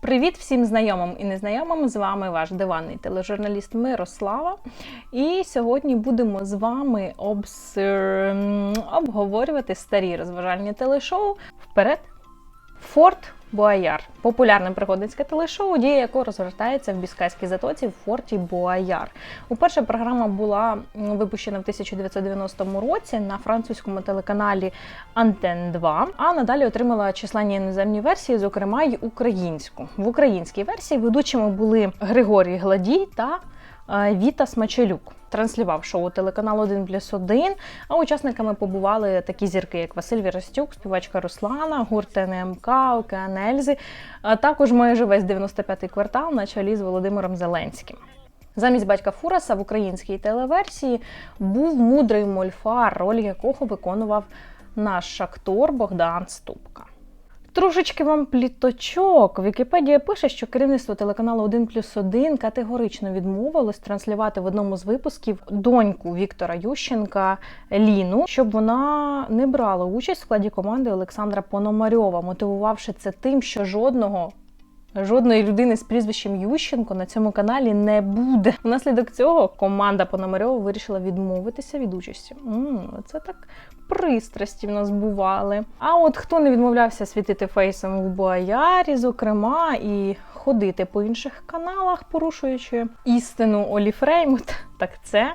Привіт всім знайомим і незнайомим! З вами ваш диванний тележурналіст Мирослава. І сьогодні будемо з вами обс... обговорювати старі розважальні телешоу вперед. Форт Буаяр популярне пригодницьке телешоу, дія якого розгортається в Біскайській затоці в форті Буаяр. Уперше програма була випущена в 1990 році на французькому телеканалі Антен 2, а надалі отримала численні іноземні версії, зокрема й українську. В українській версії ведучими були Григорій Гладій та е, Віта Смачелюк. Транслював шоу телеканал 1 плюс 1, а учасниками побували такі зірки, як Василь Віростюк, співачка Руслана, гурт НМК, Океан Ельзи, а також майже весь 95-й квартал на чолі з Володимиром Зеленським. Замість батька Фураса в українській телеверсії був мудрий мольфар, роль якого виконував наш актор Богдан Ступка. Трошечки вам пліточок. Вікіпедія пише, що керівництво телеканалу 1 плюс 1 категорично відмовилось транслювати в одному з випусків доньку Віктора Ющенка Ліну, щоб вона не брала участь в складі команди Олександра Пономарьова, мотивувавши це тим, що жодного. Жодної людини з прізвищем Ющенко на цьому каналі не буде. Внаслідок цього команда Пономарьова вирішила відмовитися від участі. м це так пристрасті в нас бували. А от хто не відмовлявся світити фейсом в Боярі, зокрема, і ходити по інших каналах, порушуючи істину Олі Фреймут, так це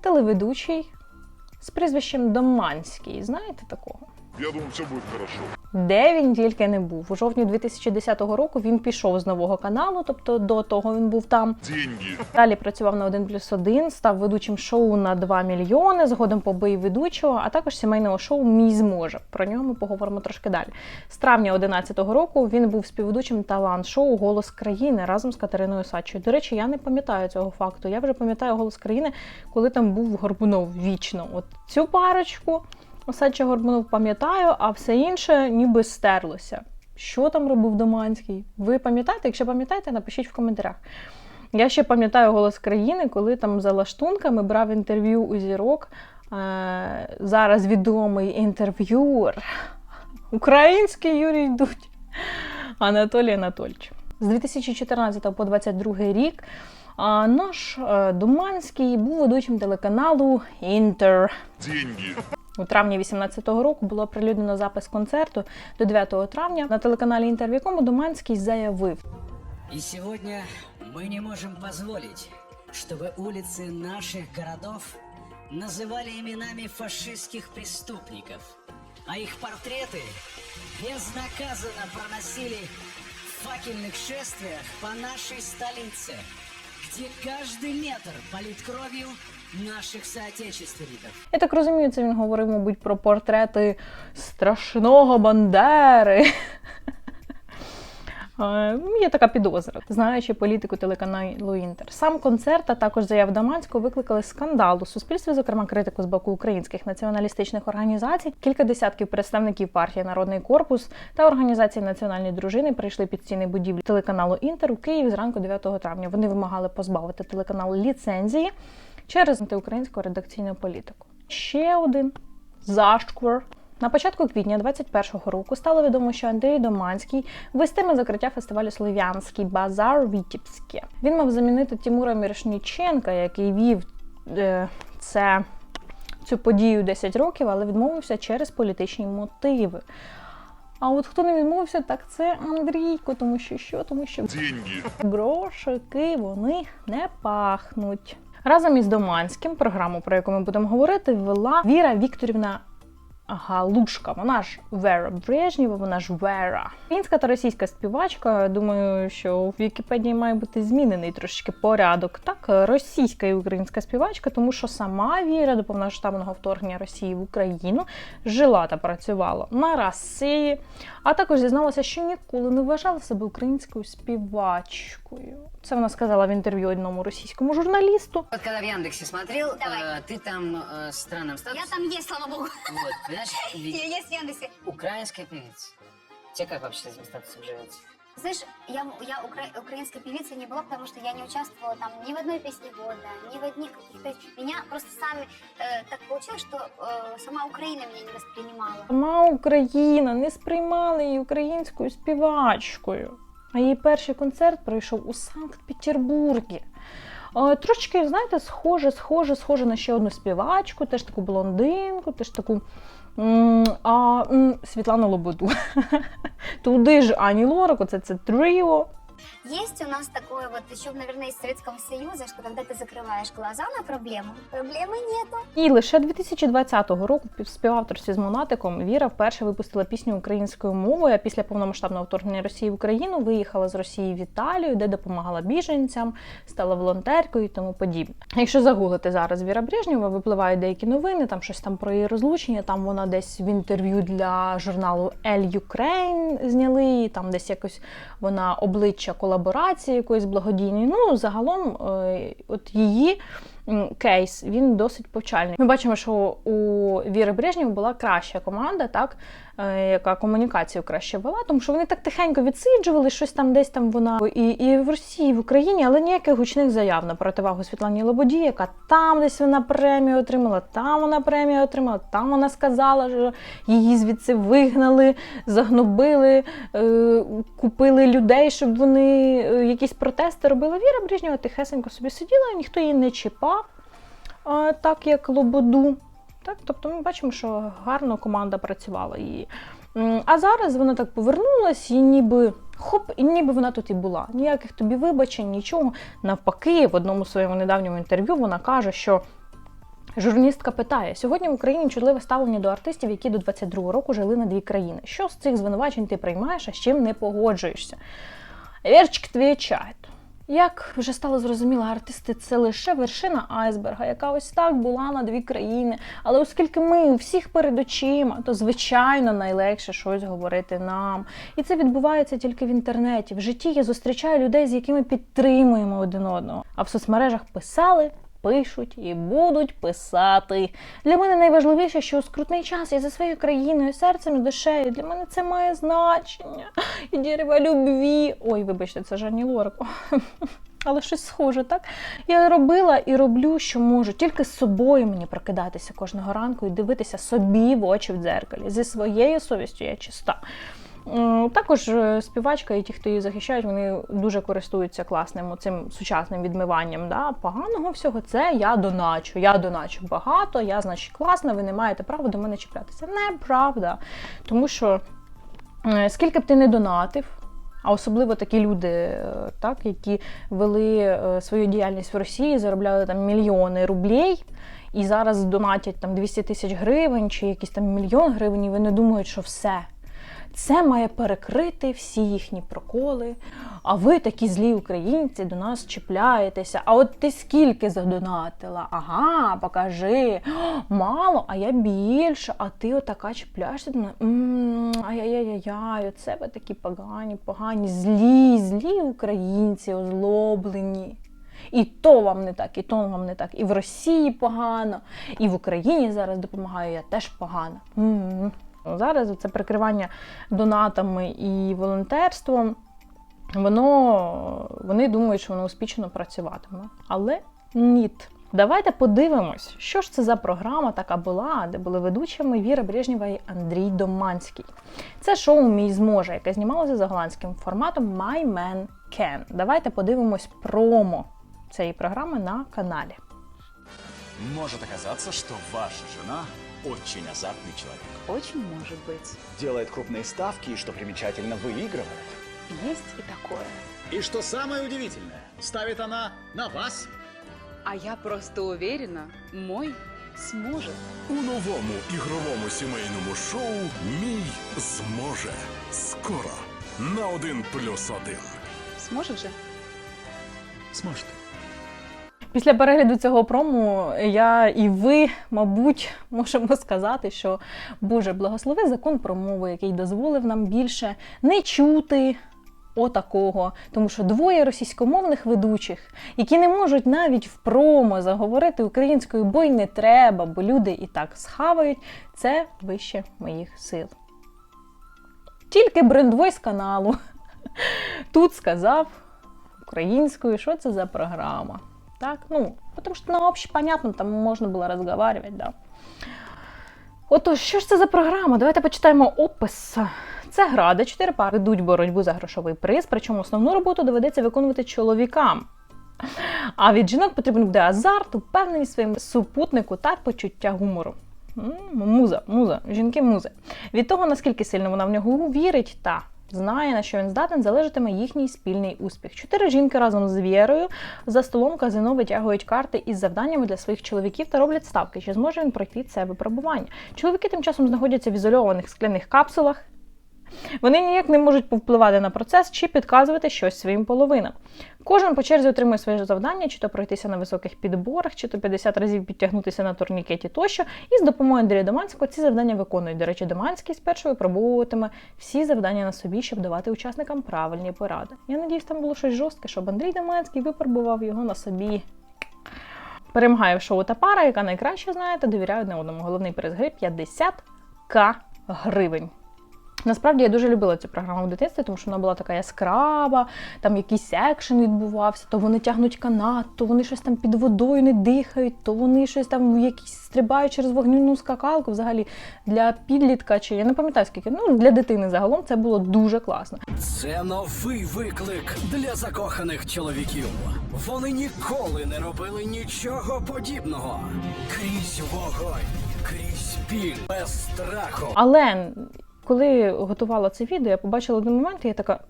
телеведучий з прізвищем Доманський. Знаєте такого? Я думаю, все буде хорошо. Де він тільки не був. У жовтні 2010 року він пішов з нового каналу, тобто до того він був там. Деньги. Далі працював на 1 плюс 1, став ведучим шоу на 2 мільйони, згодом побив ведучого, а також сімейного шоу Мій зможе. Про нього ми поговоримо трошки далі. З травня 2011 року він був співведучим талант-шоу Голос країни разом з Катериною Сачою. До речі, я не пам'ятаю цього факту. Я вже пам'ятаю голос країни, коли там був Горбунов вічно. От цю парочку. Осадча Горбунов пам'ятаю, а все інше ніби стерлося. Що там робив Доманський? Ви пам'ятаєте? Якщо пам'ятаєте, напишіть в коментарях. Я ще пам'ятаю голос країни, коли там за лаштунками брав інтерв'ю у зірок. Е, зараз відомий інтерв'юер. Український Юрій Дудь Анатолій Анатольович. З 2014 по 2022 рік наш е, Думанський був ведучим телеканалу Інтер. Деньги. У травні 2018 року було оприлюднено запис концерту до 9 травня на телеканалі Інтер, в якому Думанський заявив: И сегодня мы не можем позволить, чтобы улицы наших городов называли именами фашистских преступников, а их портреты безнаказанно проносили в факельных шествиях по нашей столице, где каждый метр полит кровью наших соотечественников. Я так розумію, це він говорив, мабуть, про портрети страшного Бандери. Е, Є така підозра, знаючи політику телеканалу Інтер. Сам концерт, а також заяв Даманського викликали скандал у суспільстві, зокрема критику з боку українських націоналістичних організацій. Кілька десятків представників партії Народний корпус та організації національні дружини прийшли під стіни будівлі телеканалу Інтер у Києві зранку 9 травня. Вони вимагали позбавити телеканал ліцензії через антиукраїнську редакційну політику. Ще один зашквар. На початку квітня 21-го року стало відомо, що Андрій Доманський вестиме закриття фестивалю Слов'янський базар Вітібське. Він мав замінити Тимура Мірошніченка, який вів е, це, цю подію 10 років, але відмовився через політичні мотиви. А от хто не відмовився, так це Андрійко, тому що що? Тому що Деньги. грошики вони не пахнуть. Разом із Доманським програму, про яку ми будемо говорити, вела Віра Вікторівна Галушка. Вона ж Вера Брежнєва, вона ж Вера. Українська та російська співачка. Думаю, що в Вікіпедії має бути змінений трошечки порядок. Так, російська і українська співачка, тому що сама Віра до повноштабного вторгнення Росії в Україну жила та працювала на Росії, а також зізналася, що ніколи не вважала себе українською співачкою. Це вона сказала в інтерв'ю одному російському журналісту. Вот когда в Яндексе смотрел, Давай. э, ты там э, с странным Я статусом. там есть, слава богу. Вот, понимаешь, ведь Я есть в Яндексе. украинская певица. Тебе как вообще с этим статусом живется? Знаешь, я, я укра- украинской певицей не была, потому что я не участвовала там ни в одной песне года, ни в одних каких-то... Меня просто сами э, так получилось, что э, сама Украина меня не воспринимала. Сама Україна не сприймала її українською співачкою. А її перший концерт пройшов у Санкт-Петербургі. Е, Трошечки, знаєте, схоже, схоже, схоже на ще одну співачку, теж таку блондинку, теж таку а, Світлану Лободу. Туди ж Ані Лорак, оце це тріо. Есть у нас такое вот еще, наверное, из Советского Союза, что когда ты закрываешь глаза на проблему, проблемы нету. І лише 2020 року в співавторстві з Монатиком Віра вперше випустила пісню українською мовою. А після повномасштабного вторгнення Росії в Україну виїхала з Росії в Італію, де допомагала біженцям, стала волонтеркою і тому подібне. Якщо загуглити зараз Віра Брежнєва, випливають деякі новини, там щось там про її розлучення. Там вона десь в інтерв'ю для журналу Elle Ukraine зняли, і там десь якось вона обличчя колаборації якоїсь благодійної. Ну, загалом, е, от її кейс він досить повчальний. Ми бачимо, що у Віри Брежнєв була краща команда, так, е, яка комунікацію краще вела, тому що вони так тихенько відсиджували щось там, десь там вона і, і в Росії, і в Україні, але ніяких гучних заяв на противагу Світлані Лободі, яка там десь вона премію отримала, там вона премію отримала, там вона сказала, що її звідси вигнали, загнобили, е, купили людей, щоб вони е, якісь протести робили. Віра Брежнєва тихесенько собі сиділа, ніхто її не чіпав, так як Лободу. Так, тобто ми бачимо, що гарно команда працювала її. А зараз вона так повернулась і ніби хоп, і ніби вона тут і була. Ніяких тобі вибачень, нічого. Навпаки, в одному своєму недавньому інтерв'ю вона каже, що журналістка питає: сьогодні в Україні чутливе ставлення до артистів, які до 22-го року жили на дві країни. Що з цих звинувачень ти приймаєш, а з чим не погоджуєшся? Вірчик відповідає. Як вже стало зрозуміло, артисти це лише вершина айсберга, яка ось так була на дві країни. Але оскільки ми у всіх перед очима, то звичайно найлегше щось говорити нам. І це відбувається тільки в інтернеті. В житті я зустрічаю людей, з якими підтримуємо один одного. А в соцмережах писали. Пишуть і будуть писати. Для мене найважливіше, що у скрутний час я за своєю країною, серцем і душею. Для мене це має значення. І дерево любві. Ой, вибачте, це Жанні Лорак. Але щось схоже, так? Я робила і роблю, що можу. Тільки з собою мені прокидатися кожного ранку і дивитися собі в очі в дзеркалі. Зі своєю совістю я чиста. М, Також е, співачка і ті, хто її захищають, вони дуже користуються класним цим сучасним відмиванням да, поганого всього. Це я доначу. Я доначу багато, я, значить, класна, ви не маєте права до мене чіплятися. Неправда. Тому що е, скільки б ти не донатив, а особливо такі люди, е, так, які вели е, свою діяльність в Росії, заробляли там мільйони рублей. І зараз донатять там 200 тисяч гривень чи якийсь там мільйон гривень, і вони думають, що все. Це має перекрити всі їхні проколи. А ви такі злі українці до нас чіпляєтеся. А от ти скільки задонатила? Ага, покажи. Мало, а я більше. А ти отака чіпляєшся до мене. Ай-яй-яй-яй, оце ви такі погані, погані, злі, злі українці, озлоблені. І то вам не так, і то вам не так. І в Росії погано, і в Україні зараз допомагаю, я теж погано. Зараз це прикривання донатами і волонтерством, воно, вони думають, що воно успішно працюватиме. Але ні. Давайте подивимось, що ж це за програма така була, де були ведучими Віра Брежнєва і Андрій Доманський. Це шоу Мій зможе, яке знімалося за голландським форматом My Man Can. Давайте подивимось промо цієї програми на каналі. Может оказаться, что ваша жена очень азартный человек. Очень может быть. делает крупные ставки и, что примечательно, выигрывает. Есть и такое. И что самое удивительное, ставит она на вас. А я просто уверена, мой сможет. У новому ігровому сімейному шоу Мій зможе. Скоро на один плюс один. Сможет же? Сможет. Після перегляду цього прому я і ви, мабуть, можемо сказати, що Боже, благослови закон про мову, який дозволив нам більше не чути отакого. Тому що двоє російськомовних ведучих, які не можуть навіть в промо заговорити українською, бо й не треба, бо люди і так схавають, це вище моїх сил. Тільки брендвой з каналу тут сказав українською, що це за програма. Так, ну, потому что на обще понятно, там можна було розговаривать, да. Отож, що ж це за програма? Давайте почитаємо опис Це гра, де чотири пари ведуть боротьбу за грошовий приз, причому основну роботу доведеться виконувати чоловікам. А від жінок потрібен буде азарт, упевненість своєму супутнику та почуття гумору. Муза, муза, жінки музи. Від того, наскільки сильно вона в нього вірить та знає, на що він здатен, залежатиме їхній спільний успіх. Чотири жінки разом з Вірою за столом казино витягують карти із завданнями для своїх чоловіків та роблять ставки, чи зможе він пройти це випробування. Чоловіки тим часом знаходяться в ізольованих скляних капсулах. Вони ніяк не можуть повпливати на процес чи підказувати щось своїм половинам. Кожен по черзі отримує своє завдання, чи то пройтися на високих підборах, чи то 50 разів підтягнутися на турнікеті тощо. І з допомогою Андрія Доманського ці завдання виконують. До речі, Доманський спершу випробовуватиме всі завдання на собі, щоб давати учасникам правильні поради. Я надіюсь, там було щось жорстке, щоб Андрій Доманський випробував його на собі. Перемагає в шоу та пара, яка найкраще знає та довіряє одне одному. Головний приз гри 50к гривень. Насправді я дуже любила цю програму в дитинстві, тому що вона була така яскрава, там якийсь екшен відбувався, то вони тягнуть канат, то вони щось там під водою не дихають, то вони щось там якісь стрибають через вогняну скакалку. Взагалі для підлітка чи я не пам'ятаю скільки. Ну для дитини загалом це було дуже класно. Це новий виклик для закоханих чоловіків. Вони ніколи не робили нічого подібного. Крізь вогонь, крізь біль, без страху. Але коли готувала це відео, я побачила один момент, і я така.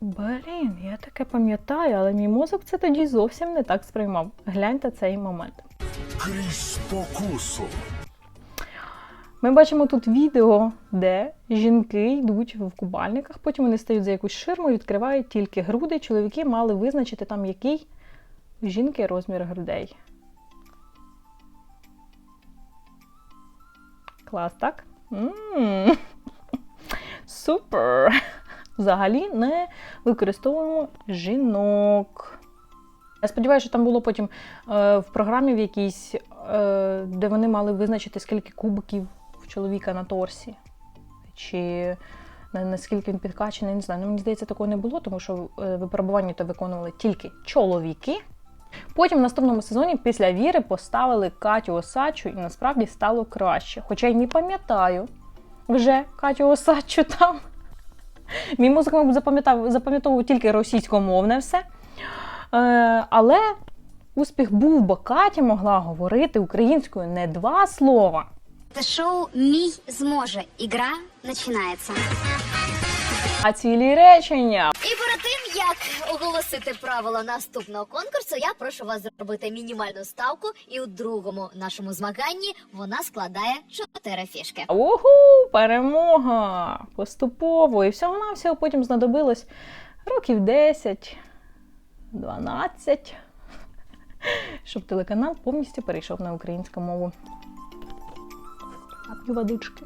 Блін, я таке пам'ятаю, але мій мозок це тоді зовсім не так сприймав. Гляньте цей момент. Крізь спокусу. Ми бачимо тут відео, де жінки йдуть в купальниках, потім вони стають за якусь ширму і відкривають тільки груди. Чоловіки мали визначити там, який жінки розмір грудей. Клас, так? М. Супер! Взагалі не використовуємо жінок. Я сподіваюся, що там було потім е, в програмі в якійсь, е, де вони мали визначити, скільки кубиків в чоловіка на торсі. Чи наскільки він підкачений, не знаю. Ну, мені здається, такого не було, тому що е, випробування то виконували тільки чоловіки. Потім в наступному сезоні після віри поставили Катю Осачу, і насправді стало краще. Хоча й не пам'ятаю вже Катю Осадчу там. Мій мозок, мабуть, запам'ятав, запам'ятовував тільки російськомовне все. Е, але успіх був, бо Катя могла говорити українською не два слова. Це шоу «Мій зможе». Ігра начинается. А цілі речення. І перед тим як оголосити правила наступного конкурсу, я прошу вас зробити мінімальну ставку, і у другому нашому змаганні вона складає чотири фішки. Уху, перемога! Поступово. І всього навсього потім знадобилось років 10, 12, щоб телеканал повністю перейшов на українську мову. А п'ю водички.